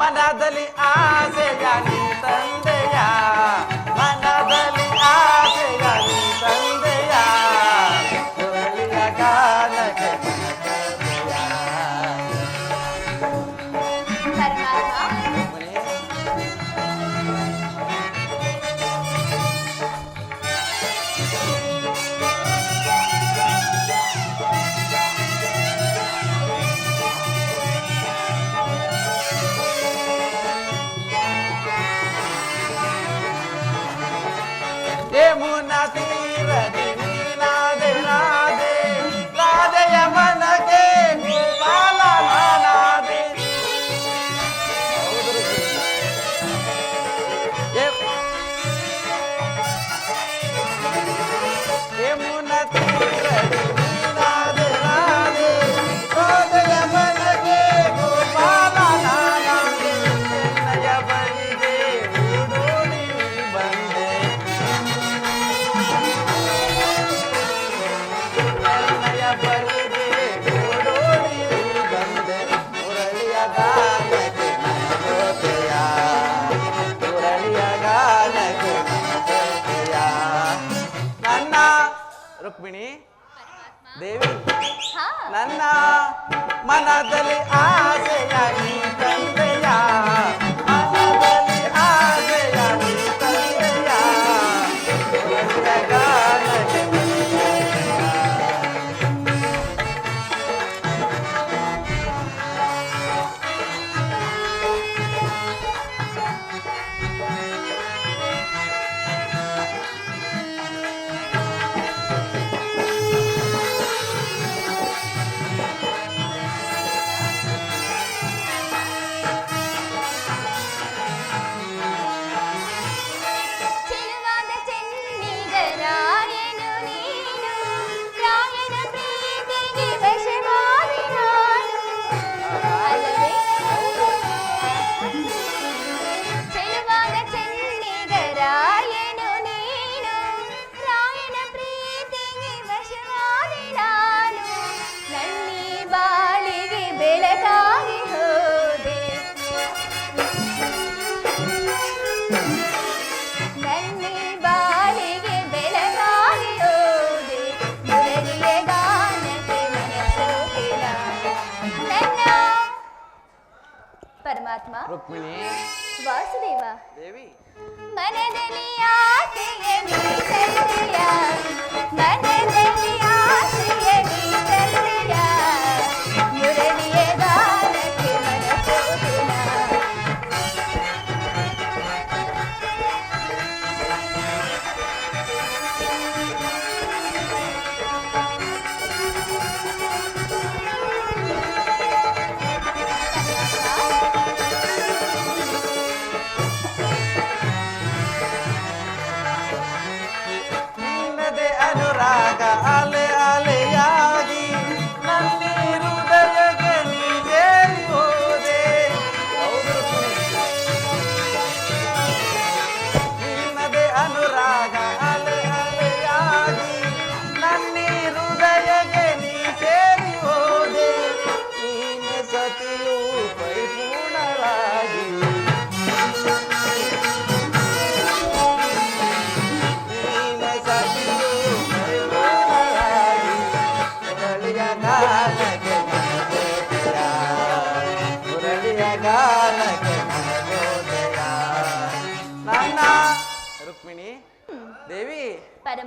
मनातली आसे जाणी संदेया ನನ್ನ ಮನದಲ್ಲಿ ಆಸೆಯಾಗಿ ರುಕ್ಮಿಣಿ. ವಾಸುದೇವ. ದೇವಿ. ಮನದಲ್ಲಿ ಆಸೆಯ ಮನದಲ್ಲಿ ಆಸೆಯ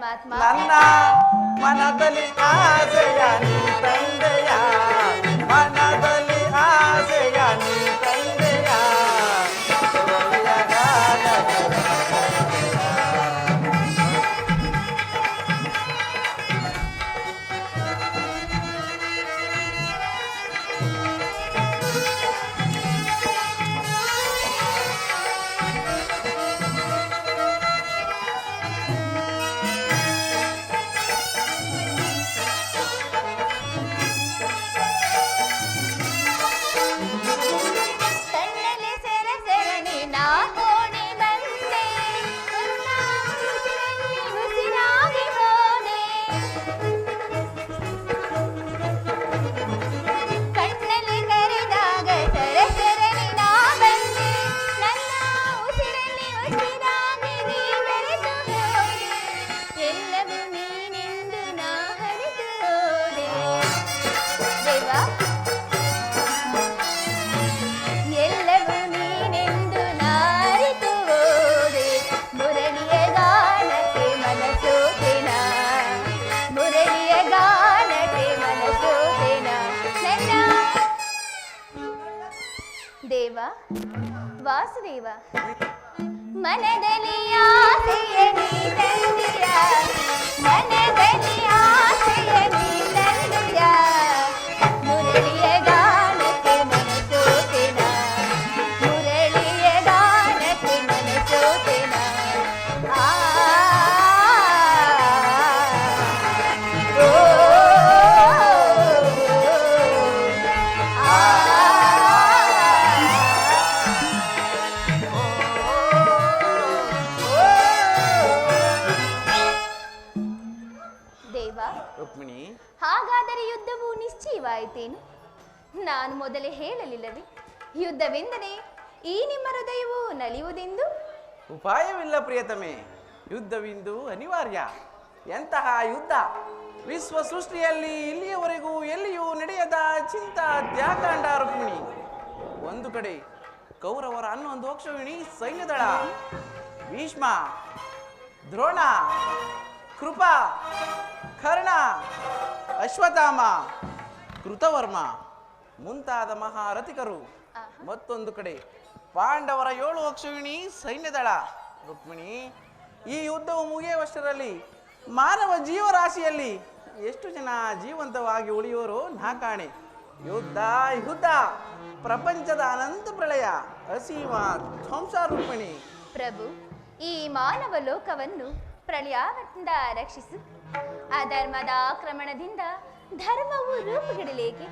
ಪರಮಾತ್ಮ. ನನ್ನ ಮನದಲ್ಲಿ ಆಸೆಯ ತಂದೆಯ ನಾನು ಮೊದಲೇ ಹೇಳಲಿಲ್ಲವೇ? ಯುದ್ಧವೆಂದರೆ ಈ ನಿಮ್ಮ ಹೃದಯವು ನಲಿಯುವುದೆಂದು? ಉಪಾಯವಿಲ್ಲ ಪ್ರಿಯತಮೆ. ಯುದ್ಧವೆಂದು ಅನಿವಾರ್ಯ. ಎಂತಹ ಯುದ್ಧ? ವಿಶ್ವ ಸೃಷ್ಟಿಯಲ್ಲಿ ಇಲ್ಲಿಯವರೆಗೂ ಎಲ್ಲಿಯೂ ನಡೆಯದ ಚಿಂತ ತ್ಯಾಗಾಂಡ ರುಕ್ಮಿಣಿ. ಒಂದು ಕಡೆ ಕೌರವರ ಹನ್ನೊಂದು ಅಕ್ಷವಿಣಿ ಸೈನ್ಯದಳ. ಭೀಷ್ಮ, ದ್ರೋಣ, ಕೃಪಾ, ಕರ್ಣ, ಅಶ್ವತ್ಥಾಮ, ಕೃತವರ್ಮ. ಮುಂತಾದ ಮಹಾರಥಿಕರು. ಮತ್ತೊಂದು ಕಡೆ ಪಾಂಡವರ ಏಳು ಅಕ್ಷವಿಣಿ ಸೈನ್ಯದಳ ರುಕ್ಮಿಣಿ ಈ ಯುದ್ಧವು ಮುಗಿಯುವಷ್ಟರಲ್ಲಿ ಮಾನವ ಜೀವರಾಶಿಯಲ್ಲಿ ಎಷ್ಟು ಜನ ಜೀವಂತವಾಗಿ ಉಳಿಯುವರು ನಾ ಕಾಣೆ ಯುದ್ಧ ಯುದ್ಧ ಪ್ರಪಂಚದ ಅನಂತ ಪ್ರಳಯ ಅಸೀಮ ಧ್ವಂಸ ರುಕ್ಮಿಣಿ. ಪ್ರಭು ಈ ಮಾನವ ಲೋಕವನ್ನು ಪ್ರಳಯದಿಂದ ರಕ್ಷಿಸು. ಅಧರ್ಮದ ಆಕ್ರಮಣದಿಂದ ಧರ್ಮವು ರೂಪುಗಿಡಲೇಕೆ?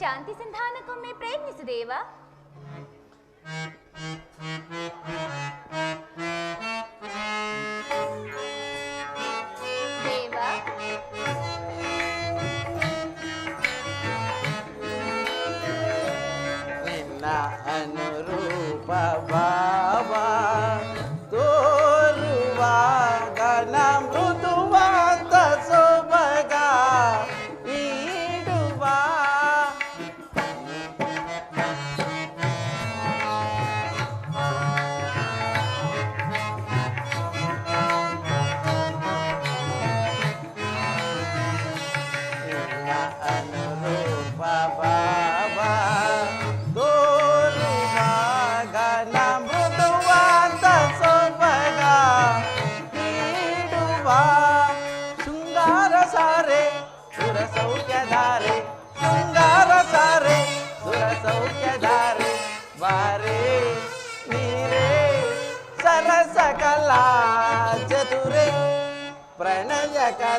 ಶಾಂತಿ ಸಂಧಾನಕ್ಕೊಮ್ಮೆ ಪ್ರಯತ್ನಿಸು ದೇವ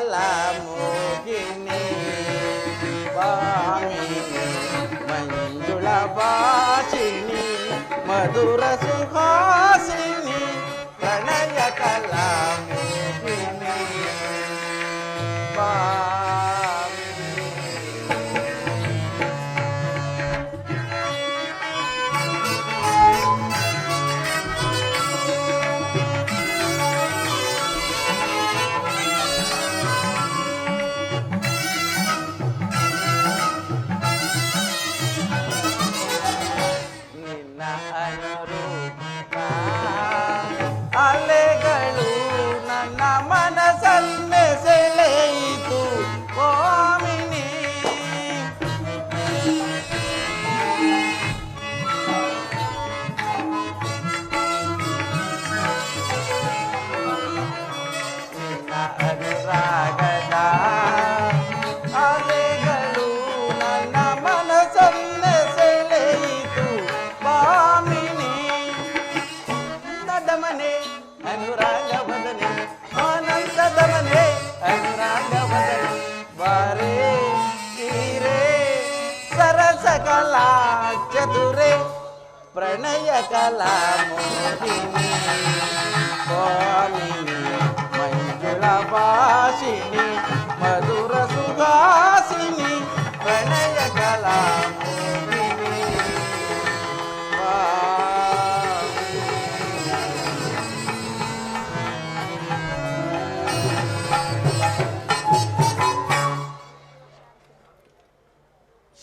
కలముగిని వామిని మంజుళ వాసిని మధుర సుహాసిని ప్రణయ కలముగిని వా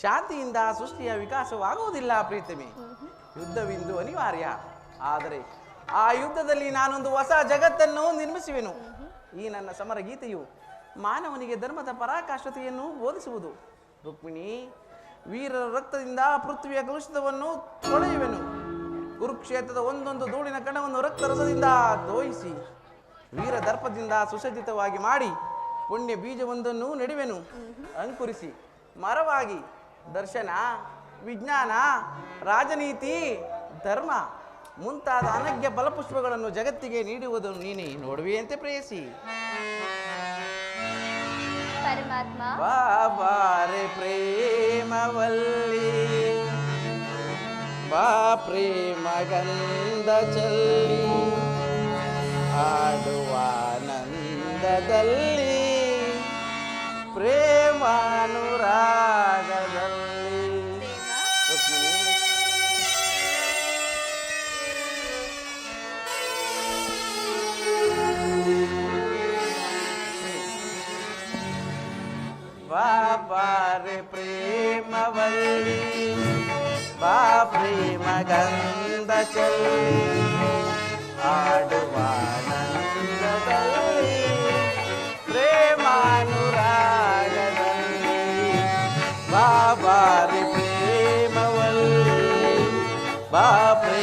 ಶಾಂತಿಯಿಂದ ಸೃಷ್ಟಿಯ ವಿಕಾಸವಾಗುವುದಿಲ್ಲ ಪ್ರೀತಿಮಿ. ಯುದ್ಧವಿಂದು ಅನಿವಾರ್ಯ. ಆದರೆ ಆ ಯುದ್ಧದಲ್ಲಿ ನಾನೊಂದು ಹೊಸ ಜಗತ್ತನ್ನು ನಿರ್ಮಿಸುವೆನು. ಈ ನನ್ನ ಸಮರ ಗೀತೆಯು ಮಾನವನಿಗೆ ಧರ್ಮದ ಪರಾಕಾಷ್ಠತೆಯನ್ನು ಬೋಧಿಸುವುದು. ರುಕ್ಮಿಣಿ, ವೀರರ ರಕ್ತದಿಂದ ಪೃಥ್ವಿಯ ಕಲುಷಿತವನ್ನು ತೊಳೆಯುವೆನು. ಕುರುಕ್ಷೇತ್ರದ ಒಂದೊಂದು ಧೂಳಿನ ಕಣವನ್ನು ರಕ್ತರಸದಿಂದ ದೋಹಿಸಿ ವೀರ ದರ್ಪದಿಂದ ಸುಸಜ್ಜಿತವಾಗಿ ಮಾಡಿ ಪುಣ್ಯ ಬೀಜವೊಂದನ್ನು ನೆಡುವೆನು. ಅಂಕುರಿಸಿ, ಮರವಾಗಿ ದರ್ಶನ ವಿಜ್ಞಾನ ರಾಜನೀತಿ ಧರ್ಮ ಮುಂತಾದ ಅನಗ್ಯ ಬಲಪುಷ್ಪಗಳನ್ನು ಜಗತ್ತಿಗೆ ನೀಡುವುದನ್ನು ನೀನೆ ನೋಡುವೆಯಂತೆ ಪ್ರೇಯಸಿ. ಪರಮಾತ್ಮ. ಬಾಬಾರೆ ಪ್ರೇಮವಲ್ಲಿ ಬಾ ಪ್ರೇಮ ಗಂಧ ಚಲ್ಲಿ ಆನಂದದಲ್ಲಿ प्रेमवल्ली वा प्रेमगन्धचल्ली आडुवानन्दवल्ली आडमान्दव वा वारि प्रेमवल्ली वा प्रेम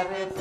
ಬಾಬಾರೆ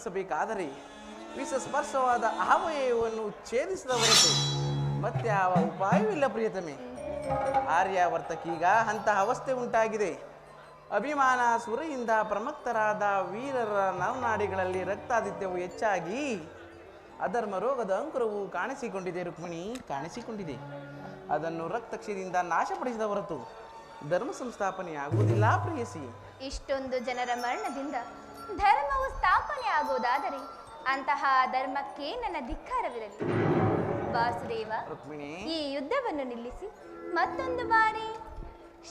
ಸಂರಕ್ಷಿಸಬೇಕಾದರೆ ವಿಷ ಸ್ಪರ್ಶವಾದ ಆವಯವನ್ನು ಛೇದಿಸಿದ ಹೊರತು ಮತ್ತೆ ಯಾವ ಉಪಾಯವಿಲ್ಲ ಪ್ರಿಯತಮೆ. ಆರ್ಯಾವರ್ತಕೀಗ ಅಂತಹ ಅವಸ್ಥೆ ಉಂಟಾಗಿದೆ. ಅಭಿಮಾನ ಸುರೆಯಿಂದ ಪ್ರಮಕ್ತರಾದ ವೀರರ ನರನಾಡಿಗಳಲ್ಲಿ ರಕ್ತಾದಿತ್ಯವು ಹೆಚ್ಚಾಗಿ ಅಧರ್ಮ ರೋಗದ ಅಂಕುರವು ಕಾಣಿಸಿಕೊಂಡಿದೆ, ರುಕ್ಮಿಣಿ. ಕಾಣಿಸಿಕೊಂಡಿದೆ. ಅದನ್ನು ರಕ್ತಕ್ಷದಿಂದ ನಾಶಪಡಿಸಿದ ಹೊರತು ಧರ್ಮ ಸಂಸ್ಥಾಪನೆ ಆಗುವುದಿಲ್ಲ ಪ್ರಿಯಸಿ. ಇಷ್ಟೊಂದು ಜನರ ಮರಣದಿಂದ ಧರ್ಮವು ಸ್ಥಾಪನೆ ಆಗುವುದಾದರೆ ಅಂತಹ ಧರ್ಮಕ್ಕೆ ನನ್ನ ಧಿಕ್ಕಾರವಿರಲಿ. ವಾಸುದೇವ ಈ ಯುದ್ಧವನ್ನು ನಿಲ್ಲಿಸಿ ಮತ್ತೊಂದು ಬಾರಿ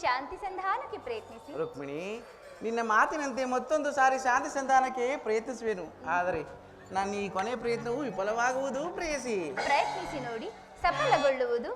ಶಾಂತಿ ಸಂಧಾನಕ್ಕೆ ಪ್ರಯತ್ನಿಸಿ. ರುಕ್ಮಿಣಿ ನಿನ್ನ ಮಾತಿನಂತೆ ಮತ್ತೊಂದು ಸಾರಿ ಶಾಂತಿ ಸಂಧಾನಕ್ಕೆ ಪ್ರಯತ್ನಿಸುವೆನು. ಆದರೆ ನನ್ನ ಈ ಕೊನೆ ಪ್ರಯತ್ನವು ವಿಫಲವಾಗುವುದು ಪ್ರೇಯಸಿ. ಪ್ರಯತ್ನಿಸಿ ನೋಡಿ ಸಫಲಗೊಳ್ಳುವುದು.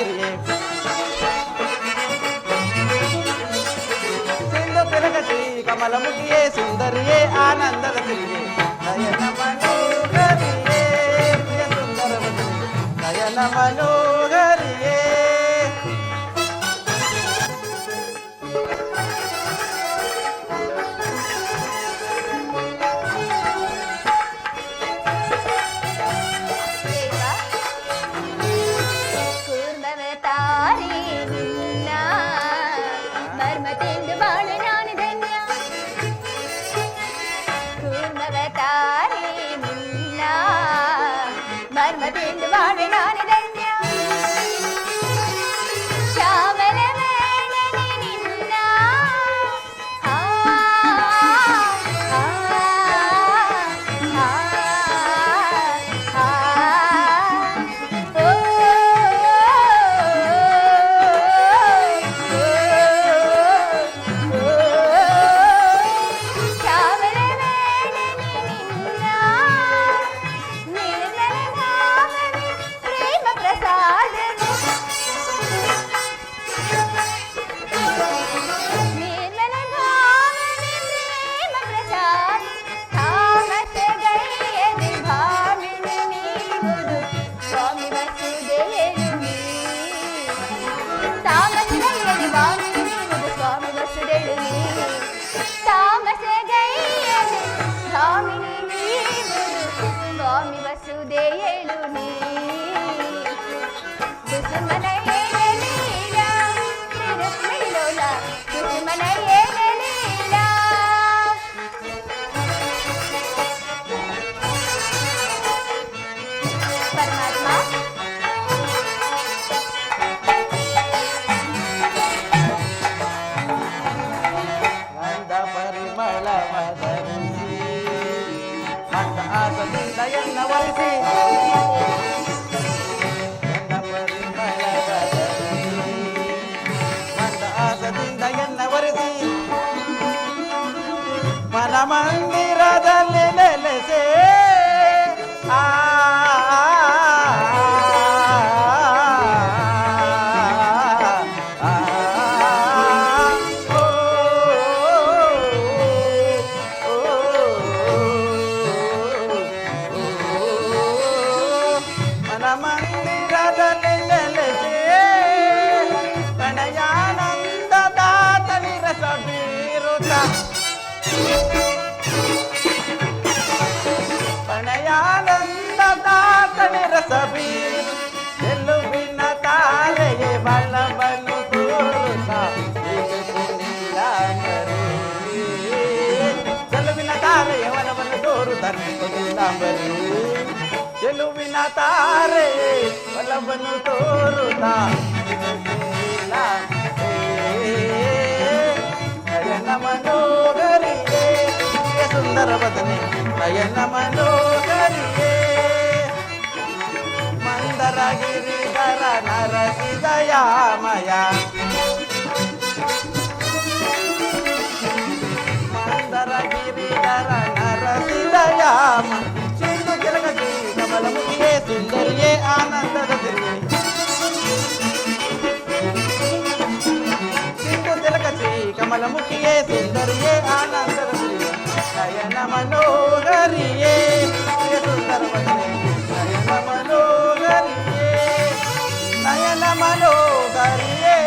ಆನಂದದ ಸಿರಿಯೇ ಸಿಂಧು ತಿಲಕಚಿ ಕಮಲ ಮುಖಿಯೇ ಸುಂದರಿಯೇ ಆನಂದದ ಸಿರಿಯೇ ನಯನ ಮನೋಗರಿಯೇ ಪ್ರಿಯ ಸುಂದರ ವದನೆ ನಯನ ಮನೋಗರಿಯೇ ना तारे बलबन तोरुता नयन मनोहरी सुंदर बदने नयन मनोहरी मंदर गिरिधर नर दयामया मंदर गिरिधर नर दयामया కమలముఖియే సుందరియే ఆనందరసియే నయన మనోహరియే సుందరవదనే నయన మనోహరియే నయన మనోహరియే.